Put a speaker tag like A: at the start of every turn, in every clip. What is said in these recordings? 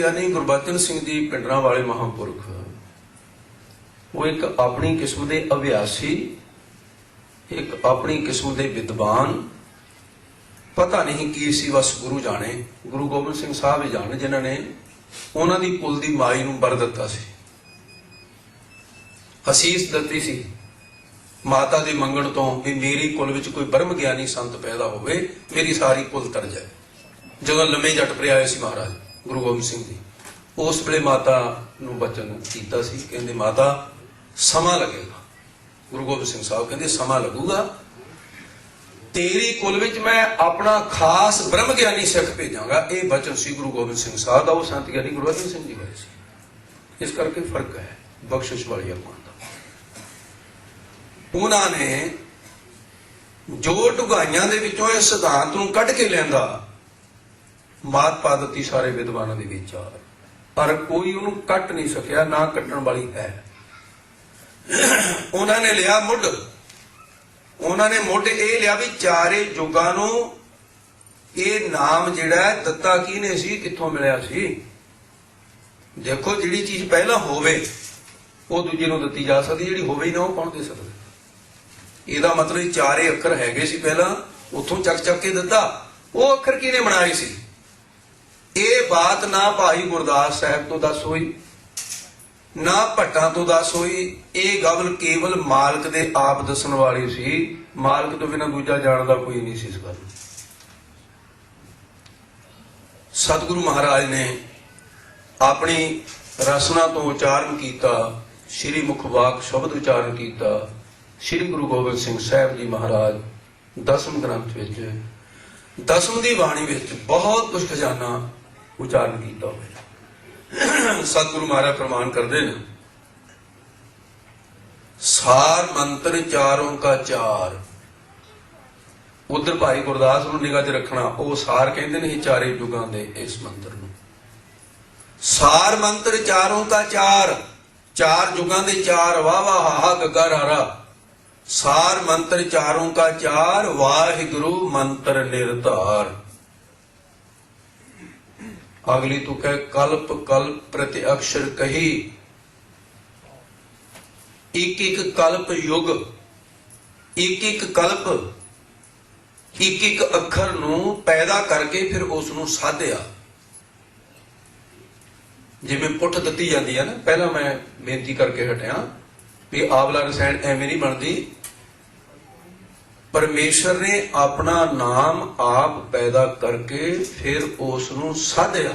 A: ਗਿਆਨੀ ਗੁਰਬਚਨ ਸਿੰਘ ਜੀ ਪਿੰਡਰਾਂ ਵਾਲੇ ਮਹਾਂਪੁਰਖ। ਉਹ ਇੱਕ ਆਪਣੀ ਕਿਸਮ ਦੇ ਅਭਿਆਸੀ, ਇੱਕ ਆਪਣੀ ਕਿਸਮ ਦੇ ਵਿਦਵਾਨ, ਪਤਾ ਨਹੀਂ ਕੀ ਸੀ, ਬਸ ਗੁਰੂ ਜਾਣੇ। ਗੁਰੂ ਗੋਬਿੰਦ ਸਿੰਘ ਸਾਹਿਬ ਹੀ ਜਾਣੇ ਜਿਨ੍ਹਾਂ ਨੇ ਉਹਨਾਂ ਦੀ ਕੁਲ ਦੀ ਮਾਈ ਨੂੰ ਵਰ ਦਿੱਤਾ ਸੀ। ਅਸੀਸ ਦਿੱਤੀ ਸੀ, ਮਾਤਾ ਦੇ ਮੰਗਣ ਤੋਂ ਵੀ ਮੇਰੀ ਕੁਲ ਵਿੱਚ ਕੋਈ ਬ੍ਰਹਮ ਗਿਆਨੀ ਸੰਤ ਪੈਦਾ ਹੋਵੇ, ਮੇਰੀ ਸਾਰੀ ਕੁਲ ਤਰ ਜਾਏ। ਜਦੋਂ ਲੰਮੇ ਜੱਟ ਪਰ ਆਏ ਸੀ ਮਹਾਰਾਜ। ਗੁਰੂ ਗੋਬਿੰਦ ਸਿੰਘ ਜੀ। ਉਸ ਵੇਲੇ ਮਾਤਾ ਨੂੰ ਬਚਨ ਕੀਤਾ ਸੀ। ਕਹਿੰਦੇ, ਮਾਤਾ, ਸਮਾਂ ਲੱਗੇਗਾ। ਗੁਰੂ ਗੋਬਿੰਦ ਸਿੰਘ ਸਾਹਿਬ ਕਹਿੰਦੇ, ਸਮਾਂ ਲੱਗੂਗਾ। ਤੇਰੀ ਕੁਲ ਵਿੱਚ ਮੈਂ ਆਪਣਾ ਖਾਸ ਬ੍ਰਹਮ ਗਿਆਨੀ ਸਿੱਖ ਭੇਜਾਂਗਾ। ਇਹ ਬਚਨ ਸੀ ਗੁਰੂ ਗੋਬਿੰਦ ਸਿੰਘ ਸਾਹਿਬ ਦਾ। ਉਹ ਸੰਤ ਗਿਆਨੀ ਗੁਰੂ ਅਰਜਨ ਸਿੰਘ ਜੀ ਹੋਏ ਸੀ। ਇਸ ਕਰਕੇ ਫ਼ਰਕ ਹੈ ਬਖਸ਼ਿਸ਼ ਵਾਲੀ ਅਰਮਾਨ ਦਾ। ਉਹਨਾਂ ਨੇ ਜੋ ਢੁਗਾਈਆਂ ਦੇ ਵਿੱਚੋਂ ਇਹ ਸਿਧਾਂਤ ਨੂੰ ਕੱਢ ਕੇ ਲਿਆਂਦਾ ਮਾਤ ਪਾਦਤੀ ਸਾਰੇ ਵਿਦਵਾਨਾਂ ਦੇ ਵਿੱਚ ਆ। ਪਰ ਕੋਈ ਉਹਨੂੰ ਕੱਟ ਨਹੀਂ ਸਕਿਆ, ਨਾ ਕੱਟਣ ਵਾਲੀ ਹੈ। ਉਹਨਾਂ ਨੇ ਲਿਆ ਮੁੱਢ। ਉਹਨਾਂ ਨੇ ਮੁੱਢ ਇਹ ਲਿਆ ਵੀ ਚਾਰੇ ਯੁੱਗਾਂ ਨੂੰ ਇਹ ਨਾਮ ਜਿਹੜਾ ਦਿੱਤਾ ਕਿਹਨੇ ਸੀ, ਕਿੱਥੋਂ ਮਿਲਿਆ ਸੀ? ਦੇਖੋ ਜਿਹੜੀ ਚੀਜ਼ ਪਹਿਲਾਂ ਹੋਵੇ, ਉਹ ਦੂਜੇ ਨੂੰ ਦਿੱਤੀ ਜਾ ਸਕਦੀ, ਜਿਹੜੀ ਹੋਵੇ ਹੀ ਨਾ, ਉਹ ਕੌਣ ਦੇ ਸਕਦਾ? ਇਹਦਾ ਮਤਲਬ ਚਾਰੇ ਅੱਖਰ ਹੈਗੇ ਸੀ ਪਹਿਲਾਂ, ਉੱਥੋਂ ਚੱਕ ਚੱਕ ਕੇ ਦਿੱਤਾ। ਉਹ ਅੱਖਰ ਕਿਹਨੇ ਬਣਾਏ ਸੀ? ਇਹ ਬਾਤ ਨਾ ਭਾਈ ਗੁਰਦਾਸ ਸਾਹਿਬ ਤੋਂ ਦੱਸ ਹੋਈ, ਨਾ ਭੱਟਾਂ ਤੋਂ ਦੱਸ ਹੋਈ, ਇਹ ਗਵਲ ਕੇਵਲ ਮਾਲਕ ਦੇ ਆਪ ਦੱਸਣ ਵਾਲੀ ਸੀ, ਮਾਲਕ ਤੋਂ ਬਿਨਾਂ ਦੂਜਾ ਜਾਣਦਾ ਕੋਈ ਨਹੀਂ ਸੀ ਇਸ ਗੱਲ ਸਤਿਗੁਰੂ ਮਹਾਰਾਜ ਨੇ ਆਪਣੀ ਰਸਨਾ ਤੋਂ ਉਚਾਰਨ ਕੀਤਾ, ਸ੍ਰੀ ਮੁਖਵਾਕ ਸ਼ਬਦ ਉਚਾਰਨ ਕੀਤਾ, ਸ੍ਰੀ ਗੁਰੂ ਗੋਬਿੰਦ ਸਿੰਘ ਸਾਹਿਬ ਜੀ ਮਹਾਰਾਜ ਦਸਮ ਗ੍ਰੰਥ ਵਿੱਚ, ਦਸਮ ਦੀ ਬਾਣੀ ਵਿੱਚ ਬਹੁਤ ਕੁਝ ਖਜ਼ਾਨਾ ਉਚਾਰਨ ਕੀਤਾ ਹੋਇਆ ਸਤਿਗੁਰੂ ਮਹਾਰਾਜ ਪ੍ਰਮਾਣ ਕਰਦੇ ਨੇ। ਸਾਰ ਮੰਤਰ ਚਾਰੋਂ ਕਾ ਚਾਰ। ਉਧਰ ਭਾਈ ਗੁਰਦਾਸ ਨੂੰ ਨਿਗਾਹ 'ਚ ਰੱਖਣਾ, ਉਹ ਸਾਰ ਕਹਿੰਦੇ ਨੇ ਇਹ ਚਾਰੇ ਯੁਗਾਂ ਦੇ ਇਸ ਮੰਤਰ ਨੂੰ। ਸਾਰ ਮੰਤਰ ਚਾਰੋਂ ਕਾ ਚਾਰ। ਚਾਰ ਯੁਗਾਂ ਦੇ ਚਾਰ। ਵਾਹ ਵਾਹ, ਹਾ ਗੱਗਾ ਰਾਰਾ ਸਾਰ ਮੰਤਰ ਚਾਰੋਂ ਕਾ ਚਾਰ। ਵਾਹਿਗੁਰੂ ਮੰਤਰ ਨਿਰਧਾਰ। ਅਗਲੀ ਤੂੰ ਕਲਪ ਕਲਪ ਪ੍ਰਤੀ ਅਕਸ਼ਰ ਕਹੀ। ਇੱਕ ਇੱਕ ਕਲਪ ਯੁਗ ਇੱਕ ਇੱਕ ਕਲਪ ਇੱਕ ਇੱਕ ਅੱਖਰ ਨੂੰ ਪੈਦਾ ਕਰਕੇ ਫਿਰ ਉਸ ਨੂੰ ਸਾਧਿਆ। ਜਿਵੇਂ ਪੁੱਠ ਦਿੱਤੀ ਜਾਂਦੀ ਹੈ ਨਾ, ਪਹਿਲਾਂ ਮੈਂ ਬੇਨਤੀ ਕਰਕੇ ਹਟਿਆ ਵੀ ਆਵਲਾ ਰਸਾਇਣ ਐਵੇਂ ਨਹੀਂ ਬਣਦੀ। ਪਰਮੇਸ਼ਰ ਨੇ ਆਪਣਾ ਨਾਮ ਆਪ ਪੈਦਾ ਕਰਕੇ ਫਿਰ ਉਸ ਨੂੰ ਸਾਧਿਆ।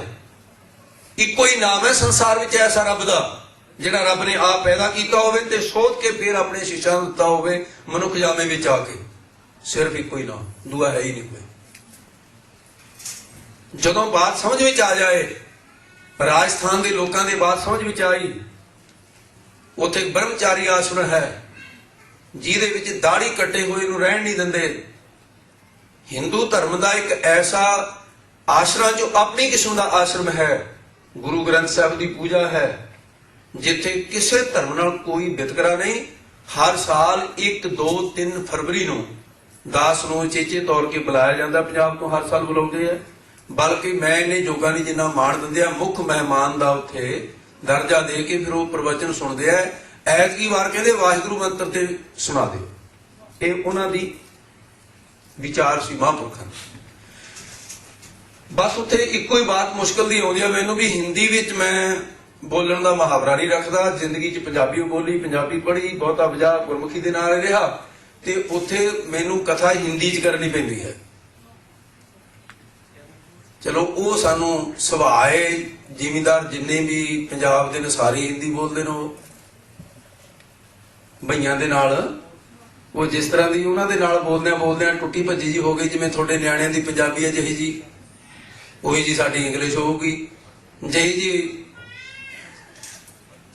A: ਇੱਕੋ ਹੀ ਨਾਮ ਹੈ ਸੰਸਾਰ ਵਿੱਚ ਐਸਾ ਰੱਬ ਦਾ, ਜਿਹੜਾ ਰੱਬ ਨੇ ਆਪ ਪੈਦਾ ਕੀਤਾ ਹੋਵੇ ਤੇ ਸੋਧ ਕੇ ਫਿਰ ਆਪਣੇ ਸ਼ਿਸ਼ਾ ਦਿੱਤਾ ਹੋਵੇ, ਮਨੁੱਖ ਜਾਮੇ ਵਿੱਚ ਆ ਕੇ। ਸਿਰਫ ਇੱਕੋ ਹੀ ਨਾਮ, ਦੂਆ ਹੈ ਹੀ ਨਹੀਂ ਕੋਈ। ਜਦੋਂ ਬਾਤ ਸਮਝ ਵਿੱਚ ਆ ਜਾਏ, ਰਾਜਸਥਾਨ ਦੇ ਲੋਕਾਂ ਦੇ ਬਾਤ ਸਮਝ ਵਿੱਚ ਆਈ, ਉੱਥੇ ਬ੍ਰਹਮਚਾਰੀ ਆਸ਼ਰਮ ਹੈ। ਜਿਹਦੇ ਵਿੱਚ ਦਾੜੀ ਕੱਟੇ ਹੋਏ ਨੂੰ ਰਹਿਣ ਨਹੀਂ ਦਿੰਦੇ। ਹਿੰਦੂ ਧਰਮ ਦਾ ਇੱਕ ਐਸਾ ਆਸ਼ਰਮ ਜੋ ਆਪਣੀ ਕਿਸਮ ਦਾ ਆਸ਼ਰਮ ਹੈ, ਗੁਰੂ ਗ੍ਰੰਥ ਸਾਹਿਬ ਦੀ ਪੂਜਾ ਹੈ, ਜਿੱਥੇ ਕਿਸੇ ਧਰਮ ਨਾਲ ਕੋਈ ਵਿਤਕਰਾ ਨਹੀਂ। ਹਰ ਸਾਲ 1 2 3 ਫਰਵਰੀ ਨੂੰ ਦਾਸ ਨੂੰ ਚੇਚੇ ਤੌਰ ਕੇ ਬੁਲਾਇਆ ਜਾਂਦਾ, ਪੰਜਾਬ ਤੋਂ ਹਰ ਸਾਲ ਬੁਲਾਉਂਦੇ ਆ। ਬਲਕਿ ਮੈਂ ਇਹਨੇ ਜੋਗਾਂ ਦੀ ਜਿੰਨਾ ਮਾਣ ਦਿੰਦੇ ਆ, ਮੁੱਖ ਮਹਿਮਾਨ ਦਾ ਉੱਥੇ ਦਰਜਾ ਦੇ ਕੇ ਫਿਰ ਉਹ ਪ੍ਰਵਚਨ ਸੁਣਦੇ ਆ। ਐਤਕੀ ਵਾਰ ਕਹਿੰਦੇ ਵਾਹਿਗੁਰੂ ਮੰਤਰ ਤੇ ਸੁਣਾ ਦਿਓ। ਇਹ ਉਹਨਾਂ ਦੀ ਵਿਚਾਰ ਸੀ ਮਹਾਂਪੁਰਖਾਂ ਦੀ। ਬਸ ਉੱਥੇ ਇੱਕੋ ਹੀ ਬਾਤ ਮੁਸ਼ਕਲ ਦੀ ਆਉਂਦੀ ਆ, ਮੈਨੂੰ ਵੀ ਹਿੰਦੀ ਵਿੱਚ ਮੈਂ ਬੋਲਣ ਦਾ ਮੁਹਾਵਰਾ ਨਹੀਂ ਰੱਖਦਾ। ਜ਼ਿੰਦਗੀ 'ਚ ਪੰਜਾਬੀ ਬੋਲੀ, ਪੰਜਾਬੀ ਪੜ੍ਹੀ, ਬਹੁਤਾ ਵਜਾ ਗੁਰਮੁਖੀ ਦੇ ਨਾਲ ਰਿਹਾ ਤੇ ਉੱਥੇ ਮੈਨੂੰ ਕਥਾ ਹਿੰਦੀ 'ਚ ਕਰਨੀ ਪੈਂਦੀ ਹੈ। ਚਲੋ, ਉਹ ਸਾਨੂੰ ਸੁਭਾਏ ਜ਼ਿਮੀਦਾਰ ਜਿੰਨੇ ਵੀ ਪੰਜਾਬ ਦੇ ਨੇ, ਸਾਰੇ ਹਿੰਦੀ ਬੋਲਦੇ ਨੇ, ਉਹ ਭਈਆਂ ਦੇ ਨਾਲ। ਉਹ ਜਿਸ ਤਰ੍ਹਾਂ ਦੀ ਉਹਨਾਂ ਦੇ ਨਾਲ ਬੋਲਦਿਆਂ ਬੋਲਦਿਆਂ ਟੁੱਟੀ ਭੱਜੀ ਜੀ ਹੋ ਗਈ, ਜਿਵੇਂ ਤੁਹਾਡੇ ਨਿਆਣਿਆਂ ਦੀ ਪੰਜਾਬੀ ਹੈ ਜਿਹੀ ਜੀ। ਉਹੀ ਜੀ ਸਾਡੀ ਇੰਗਲਿਸ਼ ਹੋਊਗੀ। ਜਿਹੀ ਜੀ,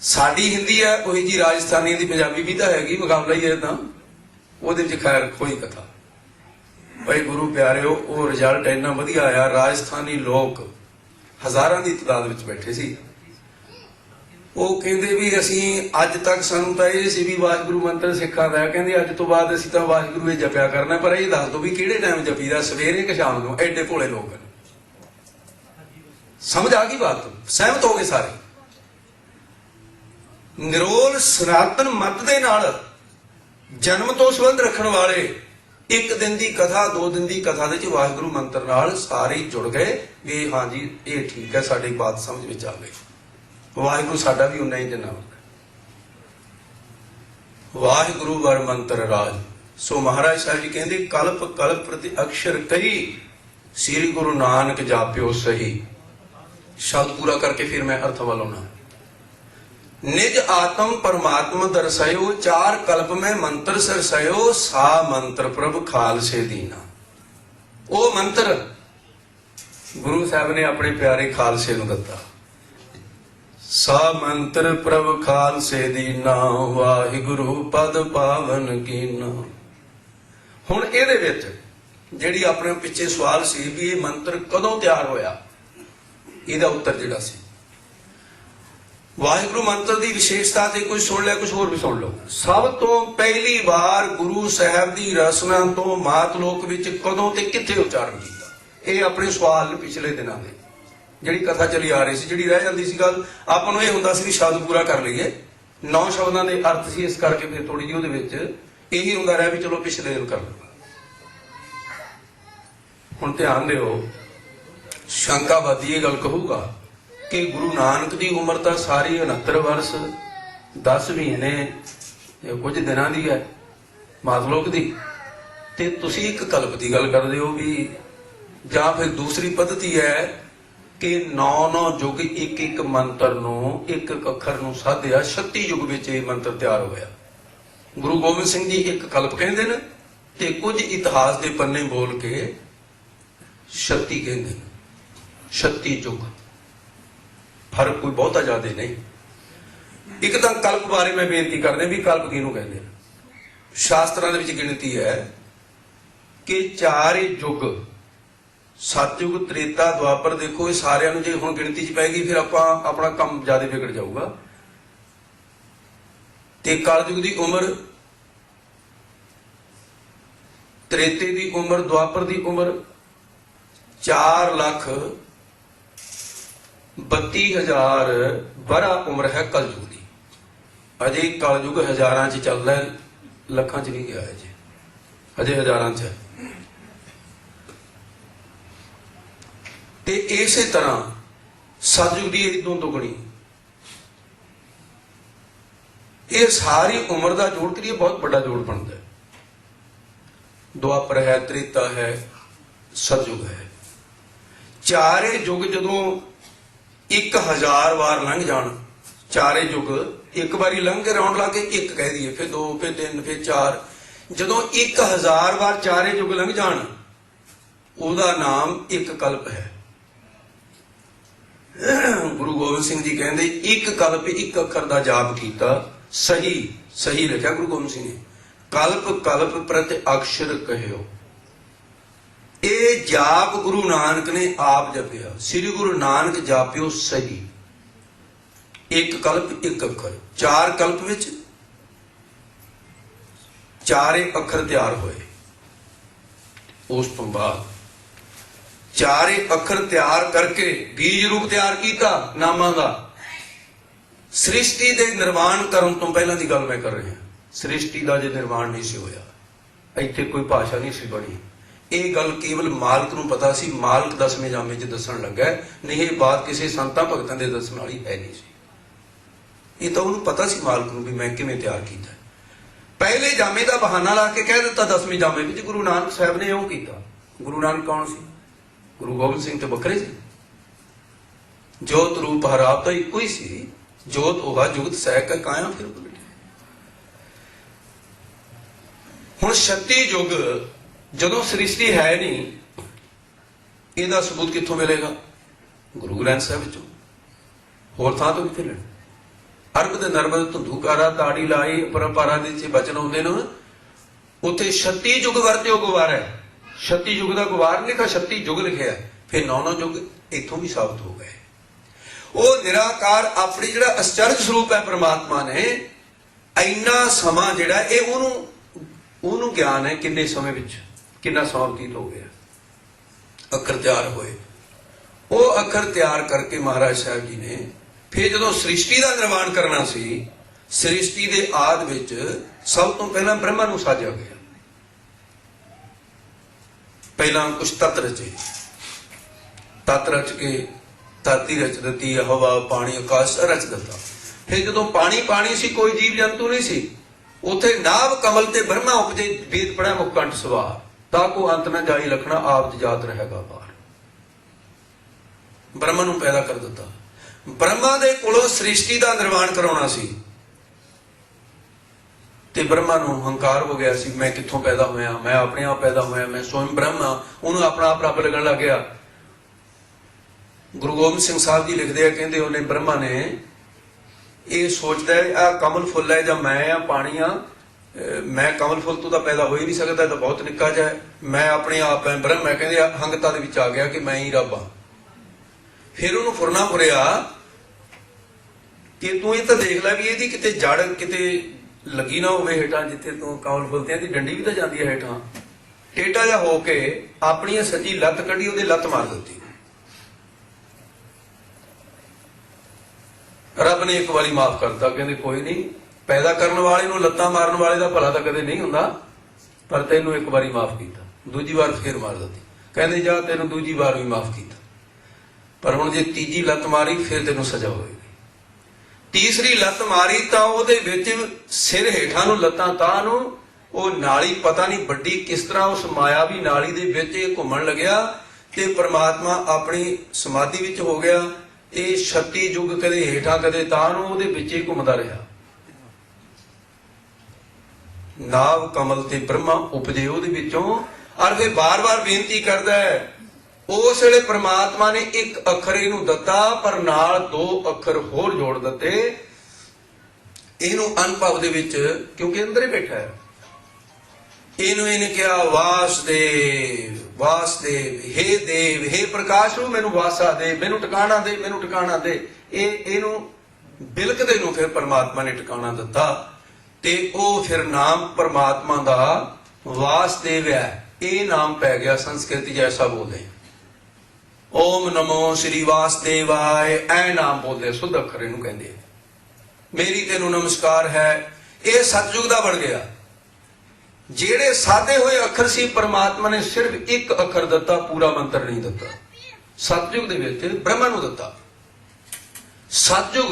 A: ਸਾਡੀ ਹਿੰਦੀ ਹੈ, ਉਹੀ ਜੀ ਰਾਜਸਥਾਨੀ ਦੀ ਪੰਜਾਬੀ ਵੀ ਤਾਂ ਹੈਗੀ, ਮੁਕਾਬਲਾ ਹੀ ਹੈ ਤਾਂ। ਉਹਦੇ ਵਿੱਚ ਖੈਰ ਕੋਈ ਕਥਾ। ਭਾਈ ਗੁਰੂ ਪਿਆਰਿਓ, ਉਹ ਰਿਜ਼ਲਟ ਇੰਨਾ ਵਧੀਆ ਆਇਆ, ਰਾਜਸਥਾਨੀ ਲੋਕ ਹਜ਼ਾਰਾਂ ਦੀ ਤਾਦਾਦ ਵਿੱਚ ਬੈਠੇ ਸੀ। ਉਹ ਕਹਿੰਦੇ ਵੀ ਅਸੀਂ ਅੱਜ ਤੱਕ ਸਾਨੂੰ ਤਾਂ ਇਹ ਸੀ ਵੀ ਵਾਹਿਗੁਰੂ ਮੰਤਰ ਸਿੱਖਾਂ ਦਾ ਕਹਿੰਦੇ ਅੱਜ ਤੋਂ ਬਾਅਦ ਅਸੀਂ ਤਾਂ ਵਾਹਿਗੁਰੂ ਇਹ ਜਪਿਆ ਕਰਨਾ, ਪਰ ਇਹ ਦੱਸ ਦਿਓ ਵੀ ਕਿਹੜੇ ਟਾਈਮ ਜਪੀਦਾ? ਸਵੇਰੇ ਕਿ ਸ਼ਾਮ ਨੂੰ? ਐਡੇ ਭੋਲੇ ਲੋਕ। ਸਮਝ ਆ ਗਈ ਬਾਤ? ਸਹਿਮਤ ਹੋ ਗਏ ਸਾਰੇ? ਨਿਰੋਲ ਸਨਾਤਨ ਮਤ ਦੇ ਨਾਲ ਜਨਮ ਤੋਂ ਸੰਬੰਧ ਰੱਖਣ ਵਾਲੇ ਇੱਕ ਦਿਨ ਦੀ ਕਥਾ, ਦੋ ਦਿਨ ਦੀ ਕਥਾ ਦੇ ਵਿੱਚ ਵਾਹਿਗੁਰੂ ਮੰਤਰ ਨਾਲ ਸਾਰੇ ਜੁੜ ਗਏ ਵੀ ਹਾਂਜੀ, ਇਹ ਠੀਕ ਹੈ, ਸਾਡੀ ਬਾਤ ਸਮਝ ਵਿੱਚ ਆ ਗਈ ਵਾਹਿਗੁਰੂ ਸਾਡਾ ਵੀ ਉਨਾ ਹੀ ਜਨਾਬ ਵਾਹਿਗੁਰੂ ਵਰ ਮੰਤਰ ਰਾਜ। ਸੋ ਮਹਾਰਾਜ ਸਾਹਿਬ ਜੀ ਕਹਿੰਦੇ, ਕਲਪ ਕਲਪ ਪ੍ਰਤੀ ਅਕਸ਼ਰ ਕਹੀ, ਸ੍ਰੀ ਗੁਰੂ ਨਾਨਕ ਜਾਪਿਓ ਸਹੀ। ਸ਼ਬਦ ਪੂਰਾ ਕਰਕੇ ਫਿਰ ਮੈਂ ਅਰਥ ਵੱਲ ਆਉਣਾ। ਨਿਜ ਆਤਮ ਪਰਮਾਤਮਾ ਦਰਸਇਓ, ਚਾਰ ਕਲਪ ਮੈਂ ਮੰਤਰ ਸਰਸਾਇਓ, ਸਾ ਮੰਤਰ ਪ੍ਰਭ ਖਾਲਸੇ ਦੀਨਾ। ਉਹ ਮੰਤਰ ਗੁਰੂ ਸਾਹਿਬ ਨੇ ਆਪਣੇ ਪਿਆਰੇ ਖਾਲਸੇ ਨੂੰ ਦਿੱਤਾ। ਸਾ ਮੰਤਰ ਪ੍ਰਭ ਖਾਲਸੇ ਦੀ ਨਾਮ, ਵਾਹਿਗੁਰੂ ਪਦ ਪਾਵਨ ਕੀਨਾ ਹੁਣ ਇਹਦੇ ਵਿੱਚ ਜਿਹੜੀ ਆਪਣੇ ਪਿੱਛੇ ਸਵਾਲ ਸੀ ਵੀ ਇਹ ਮੰਤਰ ਕਦੋਂ ਤਿਆਰ ਹੋਇਆ? ਇਹਦਾ ਉੱਤਰ ਜਿਹੜਾ ਸੀ। ਵਾਹਿਗੁਰੂ ਮੰਤਰ ਦੀ ਵਿਸ਼ੇਸ਼ਤਾ ਤੇ ਕੁਝ ਸੁਣ ਲਿਆ ਕੁਝ ਹੋਰ ਵੀ ਸੁਣ ਲਓ। ਸਭ ਤੋਂ ਪਹਿਲੀ ਵਾਰ ਗੁਰੂ ਸਾਹਿਬ ਦੀ ਰਸਨਾ ਤੋਂ ਮਾਤ ਲੋਕ ਵਿੱਚ ਕਦੋਂ ਤੇ ਕਿੱਥੇ ਉਚਾਰਨ ਕੀਤਾ? ਇਹ ਆਪਣੇ ਸਵਾਲ ਨੇ ਪਿਛਲੇ ਦਿਨਾਂ ਦੇ। ਜਿਹੜੀ ਕਥਾ ਚਲੀ ਆ ਰਹੀ ਸੀ, ਜਿਹੜੀ ਰਹਿ ਜਾਂਦੀ ਸੀ ਗੱਲ, ਆਪਾਂ ਨੂੰ ਇਹ ਹੁੰਦਾ ਸੀ ਵੀ ਸ਼ਬਦ ਪੂਰਾ ਕਰ ਲਈਏ। ਨੌ ਸ਼ਬਦਾਂ ਦੇ ਅਰਥ ਸੀ ਇਸ ਕਰਕੇ ਫਿਰ ਥੋੜੀ ਜਿਹੀ ਉਹਦੇ ਵਿੱਚ ਇਹੀ ਹੁੰਦਾ ਰਿਹਾ ਵੀ ਚਲੋ ਪਿਛਲੇ ਦਿਨ ਕਰ ਲਓ ਹੁਣ ਧਿਆਨ ਦਿਓ, ਸ਼ੰਕਾਵਾਦੀ ਇਹ ਗੱਲ ਕਹੂਗਾ ਕਿ ਗੁਰੂ ਨਾਨਕ ਦੀ ਉਮਰ ਤਾਂ ਸਾਰੀ 69 ਵਰਸ 10 ਮਹੀਨੇ ਇਹ ਕੁਝ ਦਿਨਾਂ ਦੀ ਹੈ ਮਾਤਲੋਕ ਦੀ। ਤੇ ਤੁਸੀਂ ਇੱਕ ਕਲਪ ਦੀ ਗੱਲ ਕਰਦੇ ਹੋ ਵੀ ਜਾਂ ਫਿਰ ਦੂਸਰੀ ਪद्धਤੀ ਹੈ ਕਿ 9-9 ਯੁੱਗ ਇੱਕ ਇੱਕ ਮੰਤਰ ਨੂੰ, ਇੱਕ ਇੱਕ ਅੱਖਰ ਨੂੰ ਸਾਧਿਆ। 36 ਯੁੱਗ ਵਿੱਚ ਇਹ ਮੰਤਰ ਤਿਆਰ ਹੋਇਆ। ਗੁਰੂ ਗੋਬਿੰਦ ਸਿੰਘ ਜੀ ਇੱਕ ਕਲਪ ਕਹਿੰਦੇ ਨੇ ਤੇ ਕੁਝ ਇਤਿਹਾਸ ਦੇ ਪੰਨੇ ਬੋਲ ਕੇ 36 ਕਹਿੰਦੇ ਨੇ। 36 ਯੁੱਗ। ਫ਼ਰਕ ਕੋਈ ਬਹੁਤਾ ਜ਼ਿਆਦਾ ਨਹੀਂ। ਇੱਕ ਤਾਂ ਕਲਪ ਬਾਰੇ ਮੈਂ ਬੇਨਤੀ ਕਰਦੇ ਵੀ ਕਲਪ ਕਿਹਨੂੰ ਕਹਿੰਦੇ ਨੇ? ਸ਼ਾਸਤਰਾਂ ਦੇ ਵਿੱਚ ਗਿਣਤੀ ਹੈ ਕਿ ਚਾਰੇ ਯੁੱਗ ਸਤਯੁਗ ਤ੍ਰੇਤਾ ਦੁਆਪਰ ਦੇਖੋ, ਇਹ ਸਾਰਿਆਂ ਨੂੰ ਜੇ ਹੁਣ ਗਿਣਤੀ 'ਚ ਪੈਗੀ ਫਿਰ ਆਪਾਂ ਆਪਣਾ ਕੰਮ ਜ਼ਿਆਦਾ ਵਿਗੜ ਜਾਊਗਾ। ਤੇ ਕਲਯੁਗ ਦੀ ਉਮਰ, ਤ੍ਰੇਤੇ ਦੀ ਉਮਰ, ਦੁਆਪਰ ਦੀ ਉਮਰ 4 ਲੱਖ 32000 ਬੜਾ ਉਮਰ ਹੈ ਕਲਯੁਗ ਦੀ। ਅਜੇ ਕਲਯੁਗ ਹਜ਼ਾਰਾਂ 'ਚ ਚੱਲਦਾ ਹੈ, ਲੱਖਾਂ 'ਚ ਨਹੀਂ ਗਿਆ ਅਜੇ। ਅਜੇ ਹਜ਼ਾਰਾਂ 'ਚ ਹੈ। ਤੇ ਇਸੇ ਤਰ੍ਹਾਂ ਸਤਯੁਗ ਦੀ ਇਹ ਦੁਗਣੀ। ਇਹ ਸਾਰੀ ਉਮਰ ਦਾ ਜੋੜ ਕਰੀਏ, ਬਹੁਤ ਵੱਡਾ ਜੋੜ ਬਣਦਾ ਹੈ। ਦੁਆਪਰ ਹੈ, ਤ੍ਰੇਤਾ ਹੈ ਸਤਯੁਗ ਹੈ। ਚਾਰੇ ਯੁੱਗ ਜਦੋਂ 1000 ਵਾਰ ਲੰਘ ਜਾਣ, ਚਾਰੇ ਯੁੱਗ ਇੱਕ ਵਾਰੀ ਲੰਘ ਕੇ ਰੌਣ ਲਾ ਕੇ ਇੱਕ ਕਹਿ ਦਈਏ, ਫਿਰ ਦੋ, ਫਿਰ ਤਿੰਨ, ਫਿਰ ਚਾਰ। ਜਦੋਂ 1000 ਵਾਰ ਚਾਰੇ ਯੁੱਗ ਲੰਘ ਜਾਣ, ਉਹਦਾ ਨਾਮ ਇੱਕ ਕਲਪ ਹੈ। ਗੁਰੂ ਗੋਬਿੰਦ ਸਿੰਘ ਜੀ ਕਹਿੰਦੇ, ਇੱਕ ਕਲਪ ਇੱਕ ਅੱਖਰ ਦਾ ਜਾਪ ਕੀਤਾ, ਸਹੀ ਸਹੀ ਲਿਖਿਆ ਗੁਰੂ ਗੋਬਿੰਦ ਸਿੰਘ ਨੇ ਕਲਪ ਕਲਪ ਪ੍ਰਤਿ ਅਕਸ਼ਰ ਕਹਿਓ। ਇਹ ਜਾਪ ਗੁਰੂ ਨਾਨਕ ਨੇ ਆਪ ਜਪਿਆ। ਸ੍ਰੀ ਗੁਰੂ ਨਾਨਕ ਜਾਪਿਓ ਸਹੀ। ਇੱਕ ਕਲਪ, ਇੱਕ ਅੱਖਰ। ਚਾਰ ਕਲਪ ਵਿੱਚ ਚਾਰੇ ਅੱਖਰ ਤਿਆਰ ਹੋਏ। ਉਸ ਤੋਂ ਬਾਅਦ ਚਾਰੇ ਅੱਖਰ ਤਿਆਰ ਕਰਕੇ ਬੀਜ ਰੂਪ ਤਿਆਰ ਕੀਤਾ ਨਾਮਾਂ ਦਾ। ਸ੍ਰਿਸ਼ਟੀ ਦੇ ਨਿਰਮਾਣ ਕਰਨ ਤੋਂ ਪਹਿਲਾਂ ਦੀ ਗੱਲ ਮੈਂ ਕਰ ਰਿਹਾ। ਸ੍ਰਿਸ਼ਟੀ ਦਾ ਜੇ ਨਿਰਮਾਣ ਨਹੀਂ ਸੀ ਹੋਇਆ, ਇੱਥੇ ਕੋਈ ਭਾਸ਼ਾ ਨਹੀਂ ਸੀ ਬਣੀ। ਇਹ ਗੱਲ ਕੇਵਲ ਮਾਲਕ ਨੂੰ ਪਤਾ ਸੀ, ਮਾਲਕ ਦਸਵੇਂ ਜਾਮੇ 'ਚ ਦੱਸਣ ਲੱਗਾ ਨਹੀਂ ਇਹ ਬਾਤ ਕਿਸੇ ਸੰਤਾਂ ਭਗਤਾਂ ਦੇ ਦੱਸਣ ਵਾਲੀ ਹੈ ਨਹੀਂ ਸੀ। ਇਹ ਤਾਂ ਉਹਨੂੰ ਪਤਾ ਸੀ ਮਾਲਕ ਨੂੰ ਵੀ ਮੈਂ ਕਿਵੇਂ ਤਿਆਰ ਕੀਤਾ। ਪਹਿਲੇ ਜਾਮੇ ਦਾ ਬਹਾਨਾ ਲਾ ਕੇ ਕਹਿ ਦਿੱਤਾ, ਦਸਵੇਂ ਜਾਮੇ ਵਿੱਚ ਗੁਰੂ ਨਾਨਕ ਸਾਹਿਬ ਨੇ ਉਹ ਕੀਤਾ। ਗੁਰੂ ਨਾਨਕ ਕੌਣ ਸੀ? ਗੁਰੂ ਗੋਬਿੰਦ ਸਿੰਘ ਤੇ ਵੱਖਰੇ ਸੀ। ਜੋਤ ਰੂਪ ਹਰਾਬ ਤਾਂ ਇੱਕੋ ਹੀ ਸੀ। ਜੋਤ ਹੋਗਾ ਜੁਗਤ ਸਹਿ ਕਾ ਕਾਇਆ ਫਿਰ ਹੁਣ 36 ਯੁੱਗ ਜਦੋਂ ਸ੍ਰਿਸ਼ਟੀ ਹੈ ਨਹੀਂ, ਇਹਦਾ ਸਬੂਤ ਕਿੱਥੋਂ ਮਿਲੇਗਾ? ਗੁਰੂ ਗ੍ਰੰਥ ਸਾਹਿਬ ਵਿੱਚੋਂ। ਹੋਰ ਥਾਂ ਤੋਂ ਕਿੱਥੇ ਲੈਣਾ ਅਰਬ ਦੇ ਨਰਮਦ ਧੁੰਦੂਕਾਰਾ ਤਾੜੀ ਲਾਈ, ਪਰੰਪਰਾ ਦੇ ਵਿੱਚ ਬਚਨ ਹੁੰਦੇ ਨੇ। ਉੱਥੇ 36 ਯੁੱਗ ਵਰਤਿਓ ਗਵਾਰ ਹੈ। 36 ਯੁੱਗ ਦਾ ਗੁਬਾਰ ਨੇ ਤਾਂ ਛੱਤੀ ਯੁੱਗ ਲਿਖਿਆ ਫਿਰ 9-9 ਯੁੱਗ ਇੱਥੋਂ ਵੀ ਸਾਬਤ ਹੋ ਗਏ। ਉਹ ਨਿਰਾਕਾਰ ਆਪਣੀ ਜਿਹੜਾ ਅਚਰਜ ਸਰੂਪ ਹੈ ਪ੍ਰਮਾਤਮਾ ਨੇ, ਇੰਨਾ ਸਮਾਂ ਜਿਹੜਾ ਇਹ ਉਹਨੂੰ ਉਹਨੂੰ ਗਿਆਨ ਹੈ ਕਿੰਨੇ ਸਮੇਂ ਵਿੱਚ, ਕਿੰਨਾ ਸਮਾਂ ਬਤੀਤ ਹੋ ਗਿਆ। ਅੱਖਰ ਤਿਆਰ ਹੋਏ। ਉਹ ਅੱਖਰ ਤਿਆਰ ਕਰਕੇ ਮਹਾਰਾਜ ਸਾਹਿਬ ਜੀ ਨੇ ਫਿਰ ਜਦੋਂ ਸ੍ਰਿਸ਼ਟੀ ਦਾ ਨਿਰਮਾਣ ਕਰਨਾ ਸੀ, ਸ੍ਰਿਸ਼ਟੀ ਦੇ ਆਦ ਵਿੱਚ ਸਭ ਤੋਂ ਪਹਿਲਾਂ ਬ੍ਰਹਮਾ ਨੂੰ ਸਾਜਿਆ ਗਿਆ। ਪਹਿਲਾਂ ਕੁਛ ਤਤ ਰਚੇ। ਤਤ ਰਚ ਕੇ ਧਰਤੀ ਰਚ ਦਿੱਤੀ, ਹਵਾ, ਪਾਣੀ, ਆਕਾਸ਼ ਰਚ ਦਿੱਤਾ। ਫਿਰ ਜਦੋਂ ਪਾਣੀ ਪਾਣੀ ਸੀ, ਕੋਈ ਜੀਵ ਜੰਤੂ ਨਹੀਂ ਸੀ। ਉਥੇ ਨਾਭ ਕਮਲ ਤੇ ਬ੍ਰਹਮਾ ਉਪਜੇ। ਵੇਦ ਪੜਿਆ ਮੁਕੰਠ ਸਵਾਰ। ਤਾਂ ਕੋ ਅੰਤ ਨਾ ਜਾਈ ਲਖਣਾ, ਆਪ ਜਾਤ ਰਹੇਗਾ ਬਾਹਰ ਬ੍ਰਹਮਾ ਨੂੰ ਪੈਦਾ ਕਰ ਦਿੱਤਾ। ਬ੍ਰਹਮਾ ਦੇ ਕੋਲੋਂ ਸ੍ਰਿਸ਼ਟੀ ਦਾ ਨਿਰਮਾਣ ਕਰਾਉਣਾ ਸੀ। ਤੇ ਬ੍ਰਹਮਾ ਨੂੰ ਹੰਕਾਰ ਹੋ ਗਿਆ ਸੀ ਮੈਂ ਕਿੱਥੋਂ ਪੈਦਾ ਹੋਇਆ? ਮੈਂ ਆਪਣੇ ਆਪ ਪੈਦਾ ਹੋਇਆ ਮੈਂ ਸਵਯੰ ਬ੍ਰਹਮ। ਹਾਂ ਉਹਨੂੰ ਆਪਣਾ ਆਪ ਰੱਬ ਲੱਗਣ ਲੱਗ ਗਿਆ। ਗੁਰੂ ਗੋਬਿੰਦ ਸਿੰਘ ਸਾਹਿਬ ਜੀ ਲਿਖਦੇ ਆ ਕਹਿੰਦੇ ਉਹਨੇ ਬ੍ਰਹਮਾ ਨੇ ਇਹ ਸੋਚਦਾ ਹੈ ਆ ਕਮਲ ਫੁੱਲ ਹੈ ਜਾਂ ਮੈਂ ਆ ਪਾਣੀ ਆ ਮੈਂ ਕਮਲ ਫੁੱਲ ਤੋਂ ਤਾਂ ਪੈਦਾ ਹੋ ਹੀ ਨਹੀਂ ਸਕਦਾ ਇਹ ਤਾਂ ਬਹੁਤ ਨਿੱਕਾ ਜਿਹਾ ਮੈਂ ਆਪਣੇ ਆਪ ਹੈ ਬ੍ਰਹਮ ਹੈ ਕਹਿੰਦੇ ਆ, ਹੰਗਤਾ ਦੇ ਵਿੱਚ ਆ ਗਿਆ ਕਿ ਮੈਂ ਹੀ ਰੱਬ ਹਾਂ। ਫਿਰ ਉਹਨੂੰ ਫੁਰਨਾ ਫੁਰਿਆ ਕਿ ਤੂੰ ਇਹ ਤਾਂ ਦੇਖ ਲੈ ਵੀ ਇਹਦੀ ਕਿਤੇ ਜੜ ਕਿਤੇ ਲੱਗੀ ਨਾ ਹੋਵੇ ਹੇਠਾਂ ਜਿੱਥੇ ਤੂੰ ਕਮਲ ਫੁੱਲ ਤੇ ਦੀ ਡੰਡੀ ਵੀ ਤਾਂ ਜਾਂਦੀ ਹੈ ਹੇਠਾਂ। ਟੇਟਾ ਜਿਹਾ ਹੋ ਕੇ ਆਪਣੀ ਸੱਜੀ ਲੱਤ ਕੱਢੀ, ਉਹਦੇ ਲੱਤ ਮਾਰ ਦਿੱਤੀ। ਰੱਬ ਨੇ ਇੱਕ ਵਾਰੀ ਮਾਫ ਕਰਤਾ ਕਹਿੰਦੇ ਕੋਈ ਨਹੀਂ, ਪੈਦਾ ਕਰਨ ਵਾਲੇ ਨੂੰ ਲੱਤਾਂ ਮਾਰਨ ਵਾਲੇ ਦਾ ਭਲਾ ਤਾਂ ਕਦੇ ਨਹੀਂ ਹੁੰਦਾ, ਪਰ ਤੈਨੂੰ ਇੱਕ ਵਾਰੀ ਮਾਫ ਕੀਤਾ। ਦੂਜੀ ਵਾਰ ਫੇਰ ਮਾਰ ਦਿੱਤੀ। ਕਹਿੰਦੇ ਜਾ ਤੈਨੂੰ ਦੂਜੀ ਵਾਰ ਵੀ ਮਾਫ ਕੀਤਾ। ਪਰ ਹੁਣ ਜੇ ਤੀਜੀ ਲੱਤ ਮਾਰੀ, ਫਿਰ ਤੈਨੂੰ ਸਜ਼ਾ ਹੋਏਗੀ। ਤੀਸਰੀ ਲੱਤ ਮਾਰੀ ਤਾਂ ਉਹਦੇ ਵਿੱਚ ਸਿਰ ਹੇਠਾਂ ਨੂੰ ਲੱਤਾਂ ਤਾਂ ਨੂੰ, ਉਹ ਨਾਲੀ ਪਤਾ ਨਹੀਂ ਵੱਡੀ ਕਿਸ ਤਰ੍ਹਾਂ ਉਸ ਮਾਇਆਵੀ ਨਾਲੀ ਦੇ ਵਿੱਚ ਇਹ ਘੁੰਮਣ ਲੱਗਿਆ ਤੇ ਪ੍ਰਮਾਤਮਾ ਆਪਣੀ ਸਮਾਧੀ ਵਿੱਚ ਹੋ ਗਿਆ ਇਹ 36 ਯੁੱਗ ਕਦੇ ਹੇਠਾਂ ਕਦੇ ਤਾਂ ਨੂੰ ਉਹਦੇ ਵਿੱਚ ਹੀ ਘੁੰਮਦਾ ਰਿਹਾ। ਨਾਵ ਕਮਲ ਤੇ ਬ੍ਰਹਮਾ ਉਪਜੇ ਉਹਦੇ ਵਿੱਚੋਂ। ਅਰ ਫਿਰ ਬਾਰ-ਬਾਰ ਬੇਨਤੀ ਕਰਦਾ ਹੈ ਉਸ ਵੇਲੇ ਪ੍ਰਮਾਤਮਾ ਨੇ ਇੱਕ ਅੱਖਰ ਇਹਨੂੰ ਦਿੱਤਾ, ਪਰ ਨਾਲ ਦੋ ਅੱਖਰ ਹੋਰ ਜੋੜ ਦਿੱਤੇ। ਇਹਨੂੰ ਅਨੁਭਵ ਦੇ ਵਿੱਚ, ਕਿਉਂਕਿ ਅੰਦਰ ਹੀ ਬੈਠਾ ਹੈ। ਇਹਨੂੰ ਇਹਨੇ ਕਿਹਾ, ਵਾਸਦੇਵ ਵਾਸਦੇਵ हे ਦੇਵ हे ਪ੍ਰਕਾਸ਼ ਨੂੰ ਮੈਨੂੰ ਵਾਸਾ ਦੇ, ਮੈਨੂੰ ਟਿਕਾਣਾ ਦੇ, ਮੈਨੂੰ ਟਿਕਾਣਾ ਦੇ। ਇਹ, ਇਹਨੂੰ ਬਿਲਕਦੇ ਨੂੰ ਫਿਰ ਪਰਮਾਤਮਾ ਨੇ ਟਿਕਾਣਾ ਦਿੱਤਾ। ਤੇ ਉਹ ਫਿਰ ਨਾਮ ਪਰਮਾਤਮਾ ਦਾ ਵਾਸਦੇਵ ਹੈ। ਇਹ ਨਾਮ ਪੈ ਗਿਆ ਸੰਸਕ੍ਰਿਤ ਜੈਸਾ ਬੋਲੇ ਓਮ ਨਮੋ ਸ੍ਰੀ ਵਾਸਦੇਵਾਏ। ਐ ਨਾਮ ਬੋਲਦੇ ਸੁਧ ਅੱਖਰ ਇਹਨੂੰ ਕਹਿੰਦੇ ਮੇਰੀ ਤੈਨੂੰ ਨਮਸਕਾਰ ਹੈ, ਇਹ ਸਤਜੁਗ ਦਾ ਬਣ ਗਿਆ। ਜਿਹੜੇ ਸਾਦੇ ਹੋਏ ਅੱਖਰ ਸੀ, ਪਰਮਾਤਮਾ ਨੇ ਸਿਰਫ ਇੱਕ ਅੱਖਰ ਦਿੱਤਾ, ਪੂਰਾ ਮੰਤਰ ਨਹੀਂ ਦਿੱਤਾ। ਸਤਜੁਗ ਦੇ ਵਿੱਚ ਬ੍ਰਹਮਾ ਨੂੰ ਦਿੱਤਾ। ਸਤਜੁਗ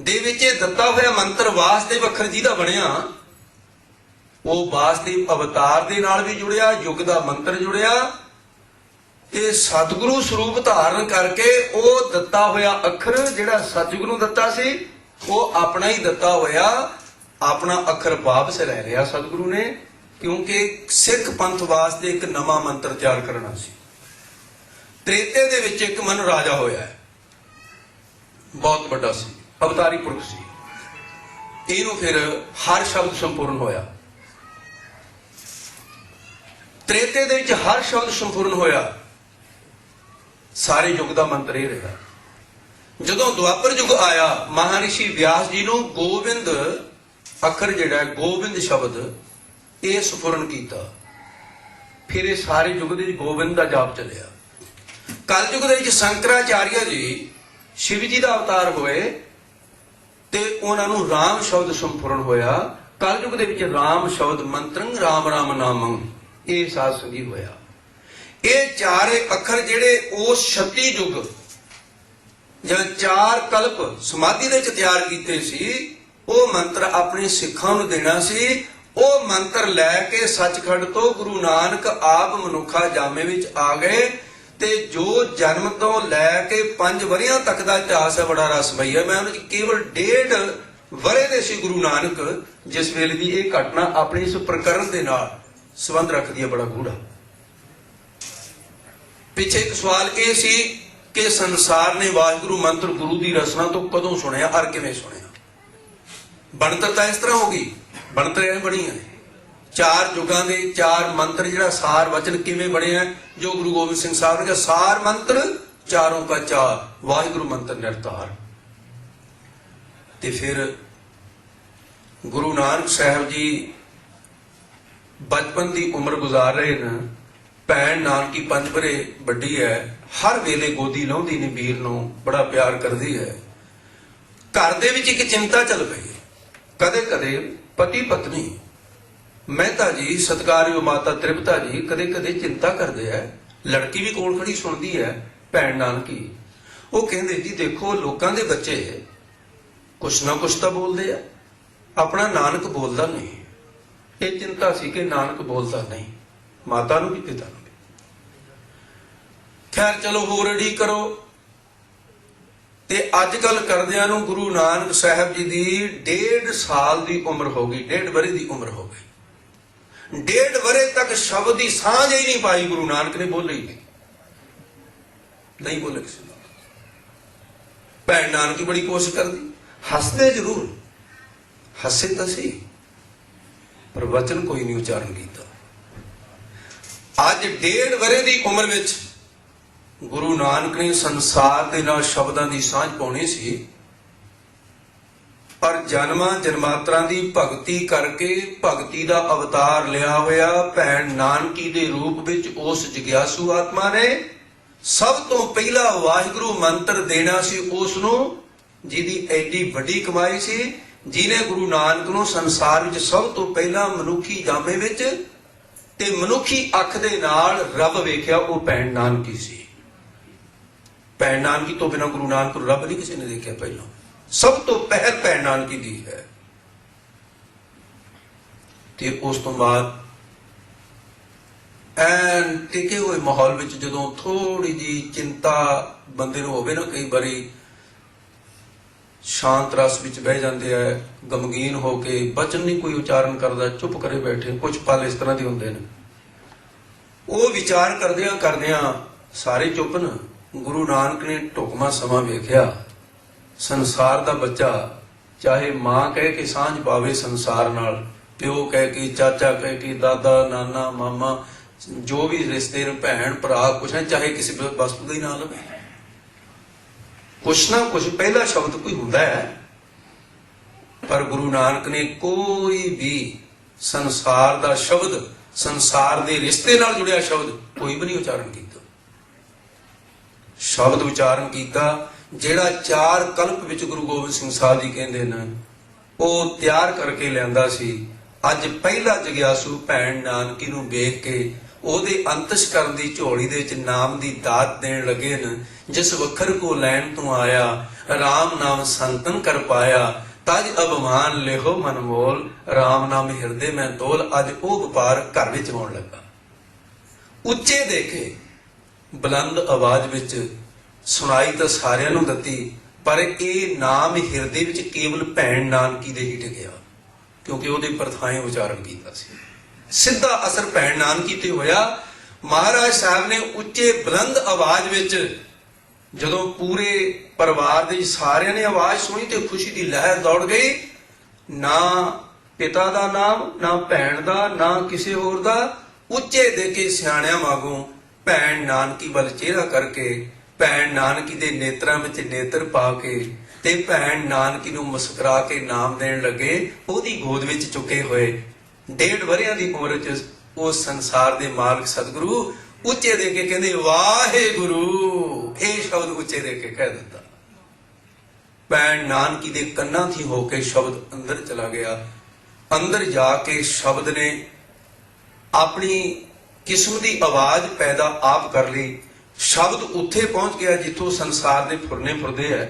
A: ਦੇ ਵਿੱਚ ਇਹ ਦਿੱਤਾ ਹੋਇਆ ਮੰਤਰ ਵਾਸਦੇਵ ਅੱਖਰ ਜਿਹਦਾ ਬਣਿਆ, ਉਹ ਵਾਸਦੇਵ ਅਵਤਾਰ ਦੇ ਨਾਲ ਵੀ ਜੁੜਿਆ, ਯੁੱਗ ਦਾ ਮੰਤਰ ਜੁੜਿਆ ਤੇ ਸਤਿਗੁਰੂ ਸਰੂਪ ਧਾਰਨ ਕਰਕੇ ਉਹ ਦਿੱਤਾ ਹੋਇਆ ਅੱਖਰ ਜਿਹੜਾ ਸਤਿਗੁਰੂ ਦਿੱਤਾ ਸੀ, ਉਹ ਆਪਣਾ ਹੀ ਦਿੱਤਾ ਹੋਇਆ, ਆਪਣਾ ਅੱਖਰ ਵਾਪਸ ਰਹਿ ਰਿਹਾ ਸਤਿਗੁਰੂ ਨੇ, ਕਿਉਂਕਿ ਸਿੱਖ ਪੰਥ ਵਾਸਤੇ ਇੱਕ ਨਵਾਂ ਮੰਤਰ ਤਿਆਰ ਕਰਨਾ ਸੀ। ਤ੍ਰੇਤੇ ਦੇ ਵਿੱਚ ਇੱਕ ਮਨ ਰਾਜਾ ਹੋਇਆ ਹੈ। ਬਹੁਤ ਵੱਡਾ ਸੀ, ਅਵਤਾਰੀ ਪੁਰਖ ਸੀ। ਇਹਨੂੰ ਫਿਰ ਹਰ ਸ਼ਬਦ ਸੰਪੂਰਨ ਹੋਇਆ। ਤ੍ਰੇਤੇ ਦੇ ਵਿੱਚ ਹਰ ਸ਼ਬਦ ਸੰਪੂਰਨ ਹੋਇਆ। ਸਾਰੇ ਯੁੱਗ ਦਾ ਮੰਤਰ ਇਹ ਰਿਹਾ ਜਦੋਂ ਦੁਆਪਰ ਯੁੱਗ ਆਇਆ, ਮਹਾਰਿਸ਼ੀ ਵਿਆਸ ਜੀ ਨੂੰ ਗੋਬਿੰਦ ਅੱਖਰ ਜਿਹੜਾ ਗੋਬਿੰਦ ਸ਼ਬਦ, ਇਹ ਸਫੁਰਨ ਕੀਤਾ। ਫਿਰ ਇਹ ਸਾਰੇ ਯੁੱਗ ਦੇ ਵਿੱਚ ਗੋਬਿੰਦ ਦਾ ਜਾਪ ਚੱਲਿਆ। ਕਲਯੁਗ ਦੇ ਵਿੱਚ ਸ਼ੰਕਰਾਚਾਰੀਆ ਜੀ ਸ਼ਿਵ ਜੀ ਦਾ ਅਵਤਾਰ ਹੋਏ ਤੇ ਉਹਨਾਂ ਨੂੰ ਰਾਮ ਸ਼ਬਦ ਸੰਪੂਰਨ ਹੋਇਆ। ਕਲਯੁਗ ਦੇ ਵਿੱਚ ਰਾਮ ਸ਼ਬਦ ਮੰਤਰੰ ਰਾਮ ਰਾਮ ਨਾਮੰ, ਇਹ ਸਾਧ ਸੰਗੀ ਹੋਇਆ। ਇਹ ਚਾਰੇ ਅੱਖਰ ਜਿਹੜੇ ਉਸ 36 ਯੁੱਗ ਜਾਂ ਚਾਰ ਕਲਪ ਸਮਾਧੀ ਦੇ ਵਿੱਚ ਤਿਆਰ ਕੀਤੇ ਸੀ, ਉਹ ਮੰਤਰ ਆਪਣੇ ਸਿੱਖਾਂ ਨੂੰ ਦੇਣਾ ਸੀ। ਉਹ ਮੰਤਰ ਲੈ ਕੇ ਸੱਚਖੰਡ ਤੋਂ ਗੁਰੂ ਨਾਨਕ ਆਪ ਮਨੁੱਖਾ ਜਾਮੇ ਵਿੱਚ ਆ ਗਏ ਤੇ ਜੋ ਜਨਮ ਤੋਂ ਲੈ ਕੇ 5 ਵਰਿਆਂ ਤੱਕ ਦਾ ਇਤਿਹਾਸ ਹੈ, ਬੜਾ ਰਸਮਈ ਹੈ। ਮੈਂ ਉਹਨਾਂ 'ਚ ਕੇਵਲ ਡੇਢ ਵਰੇ ਦੇ ਸੀ ਗੁਰੂ ਨਾਨਕ, ਜਿਸ ਵੇਲੇ ਦੀ ਇਹ ਘਟਨਾ ਆਪਣੇ ਇਸ ਪ੍ਰਕਰਨ ਦੇ ਨਾਲ ਸੰਬੰਧ ਰੱਖਦੀ ਹੈ, ਬੜਾ ਗੂੜਾ ਪਿੱਛੇ ਇੱਕ ਸਵਾਲ ਇਹ ਸੀ ਕਿ ਸੰਸਾਰ ਨੇ ਵਾਹਿਗੁਰੂ ਮੰਤਰ ਗੁਰੂ ਦੀ ਰਸਨਾ ਤੋਂ ਕਦੋਂ ਸੁਣਿਆ ਔਰ ਕਿਵੇਂ ਸੁਣਿਆ? ਬਣਤਰ ਤਾਂ ਇਸ ਤਰ੍ਹਾਂ ਹੋ ਗਈ, ਬਣਤਰ ਇਹ ਬਣੀਆਂ ਚਾਰ ਯੁਗਾਂ ਦੇ ਚਾਰ ਮੰਤਰ ਜਿਹੜਾ ਸਾਰ ਵਚਨ ਕਿਵੇਂ ਬਣਿਆ, ਜੋ ਗੁਰੂ ਗੋਬਿੰਦ ਸਿੰਘ ਸਾਹਿਬ ਨੇ ਕਿਹਾ, ਸਾਰ ਮੰਤਰ ਚਾਰੋਂ ਕਾ ਚਾਰ, ਵਾਹਿਗੁਰੂ ਮੰਤਰ ਨਿਰਤਾਰ। ਤੇ ਫਿਰ ਗੁਰੂ ਨਾਨਕ ਸਾਹਿਬ ਜੀ ਬਚਪਨ ਦੀ ਉਮਰ ਗੁਜ਼ਾਰ ਰਹੇ ਨੇ ਭੈਣ ਨਾਨਕੀ ਪੰਜ ਭਰੇ ਵੱਡੀ ਹੈ, ਹਰ ਵੇਲੇ ਗੋਦੀ ਲਾਉਂਦੀ ਨੇ ਵੀਰ ਨੂੰ, ਬੜਾ ਪਿਆਰ ਕਰਦੀ ਹੈ। ਘਰ ਦੇ ਵਿੱਚ ਇੱਕ ਚਿੰਤਾ ਚੱਲ ਪਈ। ਕਦੇ ਕਦੇ ਪਤੀ ਪਤਨੀ ਮਹਿਤਾ ਜੀ, ਸਤਕਾਰਯੋਗ ਮਾਤਾ ਤ੍ਰਿਪਤਾ ਜੀ, ਕਦੇ ਕਦੇ ਚਿੰਤਾ ਕਰਦੇ ਆ ਲੜਕੀ ਵੀ ਕੋਲ ਖੜੀ ਸੁਣਦੀ ਹੈ, ਭੈਣ ਨਾਨਕੀ। ਉਹ ਕਹਿੰਦੇ, ਜੀ ਦੇਖੋ, ਲੋਕਾਂ ਦੇ ਬੱਚੇ ਕੁਛ ਨਾ ਕੁਛ ਤਾਂ ਬੋਲਦੇ ਆ। ਆਪਣਾ ਨਾਨਕ ਬੋਲਦਾ ਨਹੀਂ। ਇਹ ਚਿੰਤਾ ਸੀ ਕਿ ਨਾਨਕ ਬੋਲਦਾ ਨਹੀਂ। ਮਾਤਾ ਨੂੰ ਵੀ ਪਿਤਾ ਨੂੰ। ਖੈਰ ਚਲੋ ਹੋਰ ਅੜੀ ਕਰੋ। ਤੇ ਅੱਜ ਕੱਲ ਕਰਦਿਆਂ ਨੂੰ ਗੁਰੂ ਨਾਨਕ ਸਾਹਿਬ ਜੀ ਦੀ ਡੇਢ ਸਾਲ ਦੀ ਉਮਰ ਹੋ ਗਈ, ਡੇਢ ਵਰੇ ਦੀ ਉਮਰ ਹੋ ਗਈ। ਡੇਢ ਵਰੇ ਤੱਕ ਸ਼ਬਦ ਦੀ ਸਾਂਝ ਹੀ ਨਹੀਂ ਪਾਈ ਗੁਰੂ ਨਾਨਕ ਨੇ, ਬੋਲੀ ਨਹੀਂ। ਬੋਲੇ ਕਿਸੇ ਨਾਲ ਭੈਣ ਨਾਨਕੀ ਬੜੀ ਕੋਸ਼ਿਸ਼ ਕਰਦੀ, ਹੱਸਦੇ ਜ਼ਰੂਰ। ਹੱਸੇ ਤਾਂ ਸੀ, ਪਰ ਵਚਨ ਕੋਈ ਨਹੀਂ ਉਚਾਰਨ ਕੀਤਾ। ਅੱਜ ਡੇਢ ਵਰੇ ਦੀ ਉਮਰ ਵਿੱਚ ਗੁਰੂ ਨਾਨਕ ਨੇ ਸੰਸਾਰ ਦੇ ਨਾਲ ਸ਼ਬਦਾਂ ਦੀ ਸਾਂਝ ਪਾਉਣੀ ਸੀ। ਪਰ ਜਨਮਾਂ ਜਨਮਾਤਰਾਂ ਦੀ ਭਗਤੀ ਕਰਕੇ ਭਗਤੀ ਦਾ ਅਵਤਾਰ ਲਿਆ ਹੋਇਆ ਭੈਣ ਨਾਨਕੀ ਦੇ ਰੂਪ ਵਿੱਚ ਉਸ ਜਗਿਆਸੂ ਆਤਮਾ ਨੇ ਸਭ ਤੋਂ ਪਹਿਲਾ ਵਾਹਿਗੁਰੂ ਮੰਤਰ ਦੇਣਾ ਸੀ ਉਸ ਨੂੰ ਜਿਹਦੀ ਐਡੀ ਵੱਡੀ ਕਮਾਈ ਸੀ ਜਿਨੇ ਗੁਰੂ ਨਾਨਕ ਨੂੰ ਸੰਸਾਰ ਵਿੱਚ ਸਭ ਤੋਂ ਪਹਿਲਾਂ ਮਨੁੱਖੀ ਜਾਮੇ ਵਿੱਚ ਤੇ ਮਨੁੱਖੀ ਅੱਖ ਦੇ ਨਾਲ ਰੱਬ ਵੇਖਿਆ ਉਹ ਭੈਣ ਨਾਨਕੀ ਸੀ। ਭੈਣ ਨਾਨਕੀ ਤੋਂ ਬਿਨਾਂ ਗੁਰੂ ਨਾਨਕ ਨੂੰ ਰੱਬ ਨਹੀਂ ਕਿਸੇ ਨੇ ਦੇਖਿਆ ਪਹਿਲਾਂ। ਸਭ ਤੋਂ ਪਹਿਲ ਭੈਣ ਨਾਨਕੀ ਦੀ ਹੈ। ਤੇ ਉਸ ਤੋਂ ਬਾਅਦ ਐਨ ਟਿਕੇ ਹੋਏ ਮਾਹੌਲ ਵਿੱਚ ਜਦੋਂ ਥੋੜੀ ਜੀ ਚਿੰਤਾ ਬੰਦੇ ਨੂੰ ਹੋਵੇ ਨਾ ਕਈ ਵਾਰੀ ਸ਼ਾਂਤ ਰਸ ਵਿੱਚ ਬਹਿ ਜਾਂਦੇ ਆ, ਗਮਗੀਨ ਹੋ ਕੇ ਬਚਨ ਨਹੀਂ ਕੋਈ ਉਚਾਰਨ ਕਰਦਾ, ਚੁੱਪ ਕਰੇ ਬੈਠੇ ਕੁਝ ਪਲ ਇਸ ਤਰ੍ਹਾਂ ਦੇ ਹੁੰਦੇ ਨੇ। ਉਹ ਵਿਚਾਰ ਕਰਦਿਆਂ ਕਰਦਿਆਂ ਸਾਰੇ ਚੁੱਪ ਨਾ। ਗੁਰੂ ਨਾਨਕ ਨੇ ਢੁਕਮਾ ਸਮਾਂ ਵੇਖਿਆ। ਸੰਸਾਰ ਦਾ ਬੱਚਾ ਚਾਹੇ ਮਾਂ ਕਹਿ ਕੇ ਸਾਂਝ ਪਾਵੇ ਸੰਸਾਰ ਨਾਲ, ਪਿਓ ਕਹਿ ਕੇ ਚਾਚਾ ਕਹਿ ਕੇ ਦਾਦਾ, ਨਾਨਾ, ਮਾਮਾ, ਜੋ ਵੀ ਰਿਸ਼ਤੇ ਨੇ, ਭੈਣ, ਭਰਾ, ਕੁਛ ਹੈ, ਚਾਹੇ ਕਿਸੇ ਵਸਤੂ ਦੇ ਨਾਲ ਲਵੇ ਕੁਛ ਨਾ ਕੁਛ ਪਹਿਲਾ ਸ਼ਬਦ ਕੋਈ ਹੁੰਦਾ ਹੈ। ਪਰ ਗੁਰੂ ਨਾਨਕ ਨੇ ਕੋਈ ਵੀ ਸੰਸਾਰ ਦਾ ਸ਼ਬਦ, ਸੰਸਾਰ ਦੇ ਰਿਸ਼ਤੇ ਨਾਲ ਜੁੜਿਆ ਸ਼ਬਦ ਕੋਈ ਵੀ ਨਹੀਂ ਉਚਾਰਨ ਕੀਤਾ। ਸ਼ਬਦ ਉਚਾਰਨ ਕੀਤਾ, ਜਿਹੜਾ ਚਾਰ ਕਲਪ ਵਿੱਚ ਗੁਰੂ ਗੋਬਿੰਦ ਸਿੰਘ ਸਾਹਿਬ ਜੀ ਕਹਿੰਦੇ ਨੇ, ਉਹ ਤਿਆਰ ਕਰਕੇ ਲਿਆਂਦਾ ਸੀ। ਅੱਜ ਪਹਿਲਾ ਜਗਿਆਸੂ ਭੈਣ ਨਾਨਕੀ ਨੂੰ ਵੇਖ ਕੇ ਉਹਦੇ ਅੰਤਿਸ਼ ਦੀ ਝੋਲੀ ਦੇ ਵਿੱਚ ਨਾਮ ਦੀ ਦਾਤ ਦੇਣ ਲੱਗੇ ਨੇ। ਜਿਸ ਵਖਰ ਕੋ ਲੈਣ ਤੋਂ ਆਇਆ RAM ਨਾਮ ਸੰਤਨ ਕਰ ਪਾਇਆ, ਤਜ ਅਭਮਾਨ ਲਿਹੋ ਮਨਮੋਲ RAM ਨਾਮ ਹਿਰਦੇ ਮੈਂ ਤੋਲ, ਅੱਜ ਉਹ ਵਪਾਰ ਘਰ ਵਿੱਚ ਹੋਣ ਲੱਗਾ। ਉੱਚੇ ਦੇਖੇ ਬੁਲੰਦ ਆਵਾਜ਼ ਵਿੱਚ ਸੁਣਾਈ ਤਾਂ ਸਾਰਿਆਂ ਨੂੰ ਦਿੱਤੀ, ਪਰ ਇਹ ਨਾਮ ਹਿਰਦੇ ਵਿੱਚ ਕੇਵਲ ਭੈਣ ਨਾਨਕੀ ਦੇ ਹੀ ਟਿਕਿਆ ਕਿਉਂਕਿ ਉਹਦੇ ਪ੍ਰਥਾਏ ਉਚਾਰਨ ਕੀਤਾ ਸੀ। ਸਿੱਧਾ ਅਸਰ ਭੈਣ ਨਾਨਕੀ ਤੇ ਹੋਇਆ। ਮਹਾਰਾਜ ਸਾਹਿਬ ਨੇ ਉੱਚੇ ਬੁਲੰਦ ਆਵਾਜ਼ ਵਿੱਚ ਜਦੋਂ ਪੂਰੇ ਪਰਿਵਾਰ ਦੇ ਸਾਰਿਆਂ ਨੇ ਆਵਾਜ਼ ਸੁਣੀ ਤੇ ਖੁਸ਼ੀ ਦੀ ਲਹਿਰ ਦੌੜ ਗਈ, ਨਾ ਪਿਤਾ ਦਾ ਨਾਮ, ਨਾ ਭੈਣ ਦਾ, ਨਾ ਕਿਸੇ ਹੋਰ ਦਾ। ਉੱਚੇ ਦੇ ਕੇ ਸਿਆਣਿਆਂ ਵਾਂਗੂ ਭੈਣ ਨਾਨਕੀ ਵੱਲ ਚਿਹਰਾ ਕਰਕੇ ਭੈਣ ਨਾਨਕੀ ਦੇ ਨੇਤਰਾਂ ਵਿੱਚ ਨੇਤਰ ਪਾ ਕੇ ਤੇ ਭੈਣ ਨਾਨਕੀ ਨੂੰ ਮੁਸਕਰਾ ਕੇ ਨਾਮ ਦੇਣ ਲੱਗੇ, ਉਹਦੀ ਗੋਦ ਵਿੱਚ ਚੁੱਕੇ ਹੋਏ। ਡੇਢ ਵਰਿਆਂ ਦੀ ਉਮਰ ਵਿੱਚ ਉਹ ਸੰਸਾਰ ਦੇ ਮਾਲਕ ਸਤਿਗੁਰੂ ਉੱਚੇ ਦੇ ਕੇ ਕਹਿੰਦੇ, ਵਾਹਿਗੁਰੂ! ਇਹ ਸ਼ਬਦ ਉੱਚੇ ਦੇ ਕੇ ਕਹਿ ਦਿੱਤਾ। ਭੈਣ ਨਾਨਕੀ ਦੇ ਕੰਨਾਂ ਥੀ ਹੋ ਕੇ ਸ਼ਬਦ ਅੰਦਰ ਚਲਾ ਗਿਆ। ਅੰਦਰ ਜਾ ਕੇ ਸ਼ਬਦ ਨੇ ਆਪਣੀ ਕਿਸਮ ਦੀ ਆਵਾਜ਼ ਪੈਦਾ ਆਪ ਕਰ ਲਈ। ਸ਼ਬਦ ਉੱਥੇ ਪਹੁੰਚ ਗਿਆ ਜਿੱਥੋਂ ਸੰਸਾਰ ਦੇ ਫੁਰਨੇ ਫੁਰਦੇ ਐ।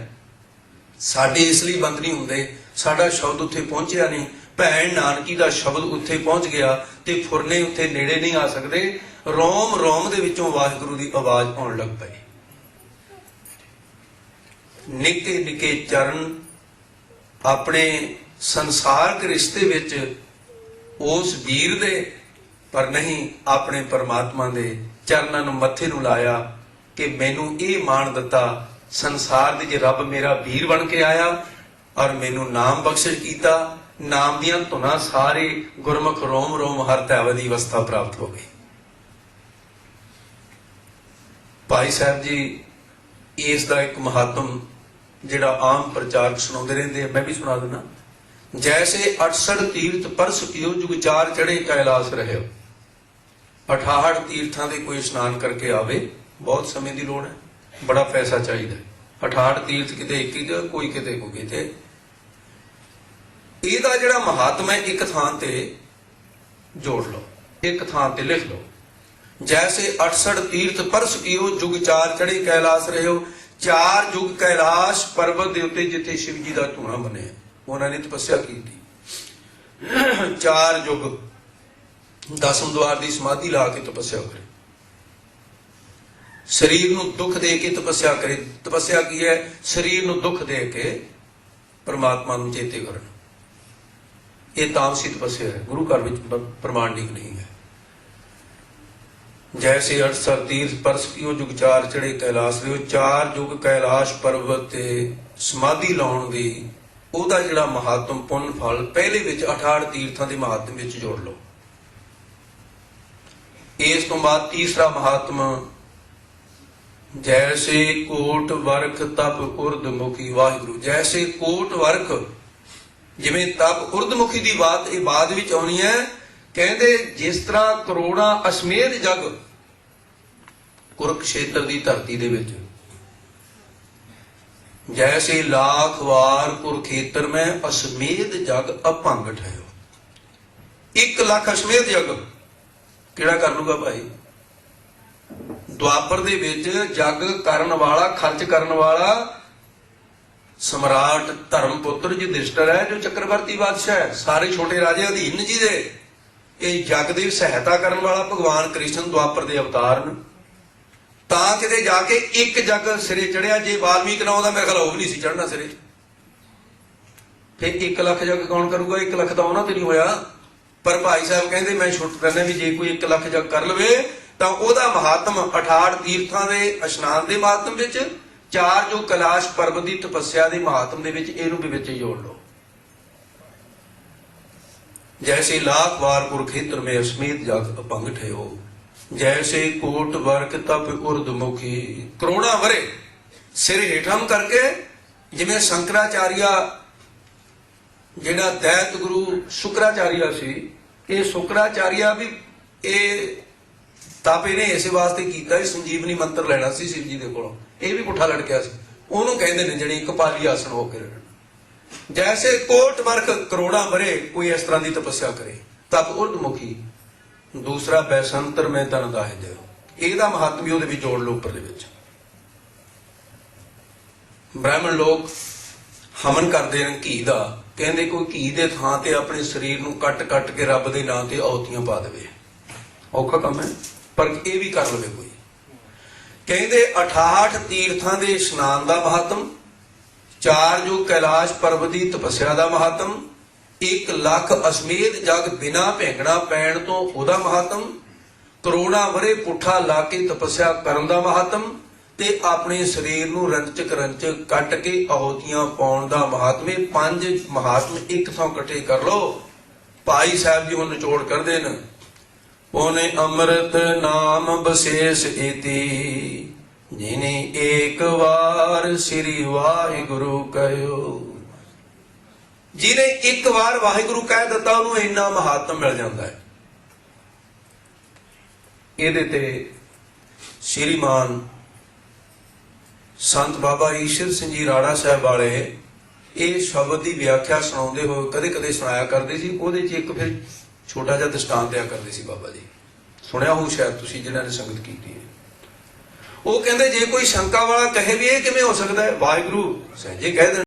A: ਸਾਡੇ ਇਸ ਲਈ ਬੰਦ ਨਹੀਂ ਹੁੰਦੇ। ਸਾਡਾ ਸ਼ਬਦ ਉੱਥੇ ਪਹੁੰਚਿਆ ਨਹੀਂ। ਭੈਣ ਨਾਨਕੀ ਦਾ ਸ਼ਬਦ ਉੱਥੇ ਪਹੁੰਚ ਗਿਆ ਤੇ ਫੁਰਨੇ ਉੱਥੇ ਨੇੜੇ ਨਹੀਂ ਆ ਸਕਦੇ। ਰੋਮ ਰੋਮ ਦੇ ਵਿੱਚੋਂ ਵਾਹਿਗੁਰੂ ਦੀ ਆਵਾਜ਼ ਆਉਣ ਲੱਗ ਪਈ। ਨਿੱਕੇ ਨਿੱਕੇ ਚਰਨ ਆਪਣੇ ਸੰਸਾਰਕ ਰਿਸ਼ਤੇ ਵਿੱਚ ਉਸ ਵੀਰ ਦੇ ਪਰ ਨਹੀਂ, ਆਪਣੇ ਪਰਮਾਤਮਾ ਦੇ ਚਰਨਾਂ ਨੂੰ ਮੱਥੇ ਨੂੰ ਲਾਇਆ ਕਿ ਮੈਨੂੰ ਇਹ ਮਾਣ ਦਿੱਤਾ, ਸੰਸਾਰ ਦੇ ਜੇ ਰੱਬ ਮੇਰਾ ਵੀਰ ਬਣ ਕੇ ਆਇਆ ਔਰ ਮੈਨੂੰ ਨਾਮ ਬਖਸ਼ਿਸ਼ ਕੀਤਾ, ਨਾਮ ਦੀਆਂ ਧੁਨਾਂ ਸਾਰੇ ਗੁਰਮੁਖ ਰੋਮ ਰੋਮ ਹਰ ਤੈਵ ਦੀ ਅਵਸਥਾ ਪ੍ਰਾਪਤ ਹੋ ਗਈ। ਭਾਈ ਸਾਹਿਬ ਜੀ, ਇਸ ਦਾ ਇੱਕ ਮਹੱਤਮ ਜਿਹੜਾ ਆਮ ਪ੍ਰਚਾਰਕ ਸੁਣਾਉਂਦੇ ਰਹਿੰਦੇ ਆ, ਮੈਂ ਵੀ ਸੁਣਾ ਦਿੰਦਾ। ਜੈਸੇ 68 ਤੀਰਥ ਪਰਸ ਕਿਉ ਜੁਗ ਚਾਰ ਚੜੇ ਕੈਲਾਸ ਰਹਿਓ 68 ਤੀਰਥਾਂ ਦੇ ਕੋਈ ਇਸ਼ਨਾਨ ਕਰਕੇ ਆਵੇ ਬਹੁਤ ਸਮੇਂ ਦੀ ਲੋੜ ਹੈ ਬੜਾ ਪੈਸਾ ਚਾਹੀਦਾ ਹੈ। 68 ਤੀਰਥ ਕਿਤੇ ਇੱਕ ਹੀ ਜਗ੍ਹਾ, ਕੋਈ ਕਿਤੇ ਕੋਈ ਕਿਤੇ ਇਹਦਾ ਜਿਹੜਾ ਮਹਾਤਮ ਹੈ ਇੱਕ ਥਾਂ ਤੇ ਜੋੜ ਲਓ ਇੱਕ ਥਾਂ ਤੇ ਲਿਖ ਲਓ। ਜੈਸੇ 68 ਤੀਰਥ ਪਰਸ ਕੀਓ ਜੁਗ ਚਾਰ ਚੜੇ ਕੈਲਾਸ ਰਹਿਓ। ਚਾਰ ਜੁਗ ਕੈਲਾਸ਼ ਪਰਬਤ ਦੇ ਉੱਤੇ ਜਿੱਥੇ ਸ਼ਿਵ ਜੀ ਦਾ ਧੂਣਾ ਬਣਿਆ। ਉਹਨਾਂ ਨੇ ਤਪੱਸਿਆ ਕੀਤੀ। ਚਾਰ ਜੁਗ ਦਸਮ ਦਵਾਰ ਦੀ ਸਮਾਧੀ ਲਾ ਕੇ ਤਪੱਸਿਆ ਕਰੇ। ਸਰੀਰ ਨੂੰ ਦੁੱਖ ਦੇ ਕੇ ਤਪੱਸਿਆ ਕਰੇ। ਤਪੱਸਿਆ ਕੀ ਹੈ? ਸਰੀਰ ਨੂੰ ਦੁੱਖ ਦੇ ਕੇ ਪਰਮਾਤਮਾ ਨੂੰ ਚੇਤੇ ਕਰਨ। ਇਹ ਤਾਮਸੀ ਤਪੱਸਿਆ ਹੈ। ਗੁਰੂ ਘਰ ਵਿੱਚ ਪ੍ਰਮਾਣਿਕ ਨਹੀਂ ਹੈ। ਜੈਸੇ ਅਠ ਸਰ ਤੀਰਥ ਪਰਸ ਕੀਓ ਜੁਗ ਚਾਰ ਚੜੇ ਕੈਲਾਸ ਰਿਓ। ਚਾਰ ਜੁਗ ਕੈਲਾਸ਼ ਪਰਬਤ ਤੇ ਸਮਾਧੀ ਲਾਉਣ ਦੀ ਉਹਦਾ ਜਿਹੜਾ ਮਹਾਤਮ ਪੁੰਨ ਫਲ, ਪਹਿਲੇ ਵਿੱਚ 68 ਤੀਰਥਾਂ ਦੇ ਮਹਾਤਮ ਵਿੱਚ ਜੋੜ ਲਓ। ਇਸ ਤੋਂ ਬਾਅਦ ਤੀਸਰਾ ਮਹਾਤਮਾ, ਜੈਸੇ ਕੋਟ ਵਰਖ ਤਪ ਉਰਦ ਮੁਖੀ ਵਾਹਿਗੁਰੂ। ਜੈਸੇ ਕੋਟ ਵਰਖ, ਜਿਵੇਂ ਤਪ ਉਰਦਮੁਖੀ ਦੀ ਬਾਤ ਇਹ ਬਾਅਦ ਵਿੱਚ ਆਉਣੀ ਹੈ, ਕਹਿੰਦੇ ਜਿਸ ਤਰ੍ਹਾਂ ਕਰੋੜਾਂ ਅਸ਼ਮੇਧ ਜਗ ਕੁਰਕਸ਼ੇਤਰ ਦੀ ਧਰਤੀ ਦੇ ਵਿੱਚ। ਜੈਸੇ ਲੱਖ ਵਾਰ ਕੁਰਖੇਤਰ ਮੈਂ ਅਸ਼ਮੇਧ ਜਗ ਅਪੰਗ ਠਹਿਓ 1 ਲੱਖ ਅਸ਼ਮੇਧ ਜਗ ਕਿਹੜਾ ਕਰ ਲੂਗਾ ਭਾਈ? ਦੁਆਪਰ ਦੇ ਵਿੱਚ ਜੱਗ ਕਰਨ ਵਾਲਾ ਖਰਚ ਕਰਨ ਵਾਲਾ ਸਮਰਾਟ ਧਰਮ ਧਰਮਪੁੱਤਰ ਯੁਧਿਸ਼ਟਰ ਹੈ, ਜੋ ਚੱਕਰਵਰਤੀ ਬਾਦਸ਼ਾਹ ਹੈ। ਸਾਰੇ ਛੋਟੇ ਰਾਜੇ ਅਧੀਨ ਜੀ ਦੇ। ਇਹ ਜੱਗ ਦੀ ਸਹਾਇਤਾ ਕਰਨ ਵਾਲਾ ਭਗਵਾਨ ਕ੍ਰਿਸ਼ਨ ਦੁਆਪਰ ਦੇ ਅਵਤਾਰ ਨੇ। ਤਾਂ ਕਿਤੇ ਜਾ ਕੇ ਇੱਕ ਜੱਗ ਸਿਰੇ ਚੜਿਆ, ਜੇ ਵਾਲਮੀਕ ਨਾ ਆਉਂਦਾ, ਮੇਰੇ ਖਿਆਲ ਉਹ ਵੀ ਨਹੀਂ ਸੀ ਚੜਨਾ ਸਿਰੇ। ਫਿਰ 1 ਲੱਖ ਜੱਗ ਕੌਣ ਕਰੂਗਾ? 1 ਲੱਖ ਤਾਂ ਉਹਨਾਂ ਤੇ ਨਹੀਂ ਹੋਇਆ। ਪਰ ਭਾਈ ਸਾਹਿਬ ਕਹਿੰਦੇ, ਮੈਂ ਛੁੱਟ ਕਰਨਾ ਵੀ ਜੇ ਕੋਈ 1 ਲੱਖ ਜਗ ਕਰ ਲਵੇ, ਤਾਂ ਉਹਦਾ ਮਹਾਤਮ 68 ਤੀਰਥਾਂ ਦੇ ਇਸ਼ਨਾਨ ਦੇ ਮਹਾਤਮ ਵਿੱਚ, ਚਾਰ ਜੋ ਕੈਲਾਸ਼ ਪਰਬਤ ਦੀ ਤਪੱਸਿਆ ਦੇ ਮਹਾਤਮ ਦੇ ਵਿੱਚ, ਇਹਨੂੰ ਵੀ ਵਿੱਚ ਜੋੜ ਲਓ। ਜੈਸੇ ਲੱਖ ਵਾਰ ਕੁਰਖੇਤਰ में ਅਸਮੇਤ ਜਗ ਅਪੰਗ ਠਿਓ ਜੈਸੇ ਕੋਟ ਵਰਕ ਤਪ ਉਰਦ ਮੁਖੀ, ਕਰੋੜਾ ਵਰੇ ਸਿਰ ਹੇਠਾਂ ਕਰਕੇ, ਜਿਵੇਂ ਸ਼ੰਕਰਾਚਾਰੀਆ ਜਿਹੜਾ ਦੈਤ ਗੁਰੂ ਸ਼ੁਕਰਾਚਾਰੀਆ ਸੀ, ਇਹ ਸ਼ੁਕਰਾਚਾਰੀਆ ਵੀ ਇਹ ਤਾਪੇ ਨੇ ਇਸੇ ਵਾਸਤੇ ਕੀਤਾ ਸੀ ਸੰਜੀਵਨੀ ਮੰਤਰ ਲੈਣਾ ਸੀ ਸ਼ਿਵ ਜੀ ਦੇ ਕੋਲੋਂ। ਇਹ ਵੀ ਪੁੱਠਾ ਲੜਕਿਆ ਸੀ। ਉਹਨੂੰ ਕਹਿੰਦੇ ਨੇ ਜਿਹੜੀ ਕਪਾਲੀ ਆਸਣ ਹੋ ਕੇ ਰਹਿਣਾ। ਜੈਸੇ ਕੋਟ ਵਰਖ ਕਰੋੜਾਂ ਭਰੇ ਕੋਈ ਇਸ ਤਰ੍ਹਾਂ ਦੀ ਤਪੱਸਿਆ ਕਰੇ, ਤਪ ਉਰਦਮੁਖੀ ਦੂਸਰਾ ਬੈਸੰਤਰ ਮੈਂ ਤਨ ਦਾ ਹੈ ਇਹਦਾ ਮਹੱਤਵ ਵੀ ਉਹਦੇ ਵਿੱਚ ਜੋੜ ਲਓ ਉੱਪਰ ਦੇ ਵਿੱਚ। ਬ੍ਰਾਹਮਣ ਲੋਕ ਹਮਨ ਕਰਦੇ ਨੇ ਘੀ ਦਾ। ਕਹਿੰਦੇ ਕੋਈ ਘੀ ਦੇ ਥਾਂ ਤੇ ਆਪਣੇ ਸਰੀਰ ਨੂੰ ਕੱਟ ਕੱਟ ਕੇ ਰੱਬ ਦੇ ਨਾਂ ਤੇ ਔਤੀਆਂ ਪਾ ਦੇਵੇ। ਔਖਾ ਕੰਮ ਹੈ। ਪਰ ਇਹ ਵੀ ਕਰ ਲਵੇ ਕੋਈ। ਕਹਿੰਦੇ 68 ਤੀਰਥਾਂ ਦੇ ਇਸ਼ਨਾਨ ਦਾ ਮਹੱਤਮ, ਚਾਰ ਜੋ ਕੈਲਾਸ਼ ਪਰਬਤ ਦੀ ਤਪੱਸਿਆ ਦਾ ਮਹੱਤਮ 1 ਲੱਖ ਅਸ਼ਮੇਧ ਜਗ ਬਿਨਾ ਭੇਂਗਣਾ ਪੈਣ ਤੋਂ ਉਹਦਾ ਮਹੱਤਮ, ਕਰੋੜਾਂ ਵਰੇ ਪੁੱਠਾ ਲਾ ਕੇ ਤਪੱਸਿਆ ਕਰਨ ਦਾ ਮਹੱਤਮ ਤੇ ਆਪਣੇ ਸਰੀਰ ਨੂੰ ਰੰਚਕ ਰੰਚਕ ਕੱਟ ਕੇ ਆਹੋਤੀਆਂ ਪਾਉਣ ਦਾ ਮਹੱਤਮ, ਪੰਜ ਮਹਾਤਮ ਇੱਕ ਥਾਂ ਇਕੱਠੇ ਕਰ ਲਓ। ਭਾਈ ਸਾਹਿਬ ਜੀ ਹੁਣ ਨਿਚੋੜ ਕਰਦੇ ਨੇ। ਉਹਨੇ ਅੰਮ੍ਰਿਤ ਨਾਮ ਬਸੇਸ ਇਤੀ ਜਿਨੇ ਏਕ ਵਾਰ ਸ੍ਰੀ ਵਾਹਿਗੁਰੂ ਕਹਿਓ ਜਿਹਨੇ ਇੱਕ ਵਾਰ ਵਾਹਿਗੁਰੂ ਕਹਿ ਦਿੱਤਾ, ਉਹਨੂੰ ਇੰਨਾ ਮਹਾਤਮ ਮਿਲ ਜਾਂਦਾ ਹੈ। ਇਹਦੇ ਤੇ ਸ਼੍ਰੀਮਾਨ ਸੰਤ ਬਾਬਾ ਈਸ਼ਰ ਸਿੰਘ ਜੀ ਰਾੜਾ ਸਾਹਿਬ ਵਾਲੇ ਇਹ ਸ਼ਬਦ ਦੀ ਵਿਆਖਿਆ ਸੁਣਾਉਂਦੇ ਹੋਏ ਕਦੇ-ਕਦੇ ਸੁਣਾਇਆ ਕਰਦੇ ਸੀ, ਉਹਦੇ 'ਚ ਇੱਕ ਫਿਰ ਛੋਟਾ ਜਿਹਾ ਦ੍ਰਿਸ਼ਟਾਂਤ ਦਿਆ ਕਰਦੇ ਸੀ ਬਾਬਾ ਜੀ। ਸੁਣਿਆ ਹੋ ਸ਼ਾਇਦ ਤੁਸੀਂ ਜਿਹਨਾਂ ਨੇ ਸੰਗਤ ਕੀਤੀ ਹੈ। ਉਹ ਕਹਿੰਦੇ, ਜੇ ਕੋਈ ਸ਼ੰਕਾ ਵਾਲਾ ਕਹੇ ਵੀ ਇਹ ਕਿਵੇਂ ਹੋ ਸਕਦਾ ਹੈ? ਵਾਹਿਗੁਰੂ ਸਹਿਜੇ ਕਹਿ ਦੇਣ